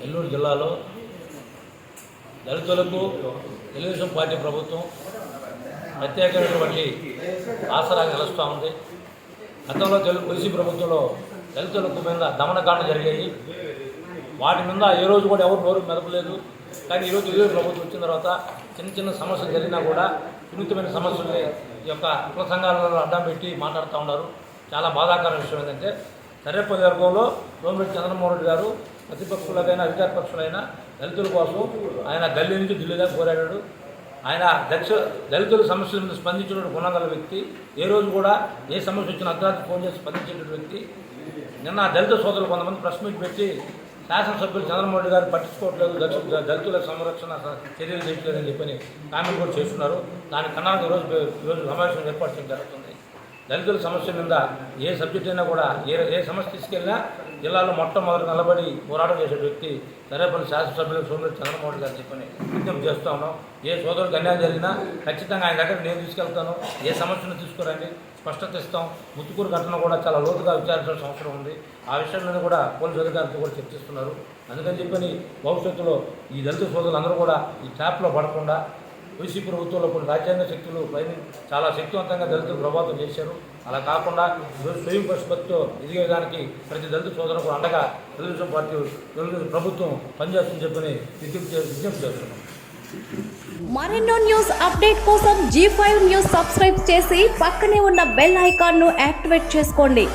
నెల్లూరు జిల్లాలో దళితులకు తెలుగుదేశం పార్టీ ప్రభుత్వం ప్రత్యేకమైనటువంటి ఆసరా నిలుస్తూ ఉంది. గతంలో తెలుగు వైసీ ప్రభుత్వంలో దళితులకు మీద దమనకాండ జరిగాయి. వాటి మీద ఏ రోజు కూడా ఎవరు నోరు మెదపలేదు. కానీ ఈరోజు తెలుగు ప్రభుత్వం వచ్చిన తర్వాత చిన్న చిన్న సమస్యలు జరిగినా కూడా వినూత్నమైన సమస్యల్ని ఈ యొక్క కుల సంఘాలలో అడ్డం పెట్టి మాట్లాడుతూ ఉన్నారు. చాలా బాధాకర విషయం ఏంటంటే సర్వేపల్లి వర్గంలో సోమిరెడ్డి చంద్రమోహన్ రెడ్డి గారు ప్రతిపక్షులకైనా అధికార పక్షులైనా దళితుల కోసం ఆయన గల్లీ నుంచి ఢిల్లీగా పోరాడాడు. ఆయన దక్ష దళితుల సమస్యల మీద స్పందించిన గుణగల వ్యక్తి. ఏ రోజు కూడా ఏ సమస్య వచ్చినా అర్ధరాత్రి ఫోన్ చేసి స్పందించేటువంటి వ్యక్తి. నిన్న దళిత సోదరులు కొంతమంది ప్రెస్ మీట్ పెట్టి శాసనసభ్యులు చంద్రమోహన్ రెడ్డి గారు పట్టించుకోవట్లేదు దళిత దళితుల సంరక్షణ చర్యలు చేయట్లేదని చెప్పని కామెంట్ కూడా చేస్తున్నారు. దాని కన్నానికి ఈరోజు ఈరోజు సమావేశం ఏర్పాటు చేయడం జరుగుతుంది. దళితుల సమస్య మీద ఏ సబ్జెక్ట్ అయినా కూడా ఏ ఏ సమస్య తీసుకెళ్ళినా జిల్లాలో మొట్టమొదటి నిలబడి పోరాటం చేసే వ్యక్తి సరేపల్లి శాసనసభ్యులు సోమిరెడ్డి చంద్రమోహన్ గారు చెప్పని విజ్ఞప్తి చేస్తా ఉన్నాం. ఏ సోదరుడికి అన్యాయం జరిగినా ఖచ్చితంగా ఆయన దగ్గర నేను తీసుకెళ్తాను. ఏ సమస్యను తీసుకురండి. స్పష్టత ఇస్తాం. ముత్తుకూరు ఘటన కూడా చాలా లోతుగా విచారించాల్సిన అవసరం ఉంది. ఆ విషయంలో కూడా పోలీసు అధికారులతో కూడా చర్చిస్తున్నారు. అందుకని చెప్పని భవిష్యత్తులో ఈ దళిత సోదరులు అందరూ కూడా ఈ ట్యాప్లో పడకుండా వైసీ ప్రభుత్వంలో కొన్ని రాజ్యాంగ శక్తులు పైన చాలా శక్తివంతంగా దళితులు ప్రభావితం చేశారు. అలా కాకుండా ఈరోజు స్వయం పశుపతితో ఎదిగేదానికి ప్రతి దళిత సోదరులకు అండగా తెలుగుదేశం పార్టీ తెలుగుదేశం ప్రభుత్వం పనిచేస్తుందని చెప్పని విజ్ఞప్తి చే- విజ్ఞప్తి చేస్తున్నాం. మరెన్నో న్యూస్ అప్డేట్ కోసం జీ ఫైవ్ న్యూస్ సబ్స్క్రైబ్ చేసి పక్కనే ఉన్న బెల్ ఐకాన్ను యాక్టివేట్ చేసుకోండి.